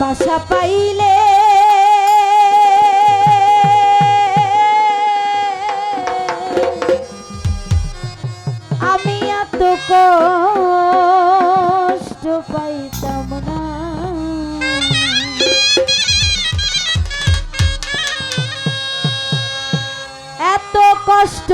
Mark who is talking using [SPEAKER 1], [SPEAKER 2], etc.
[SPEAKER 1] বাসা পাইলে আমি এত কষ্ট পাইতাম না। এত কষ্ট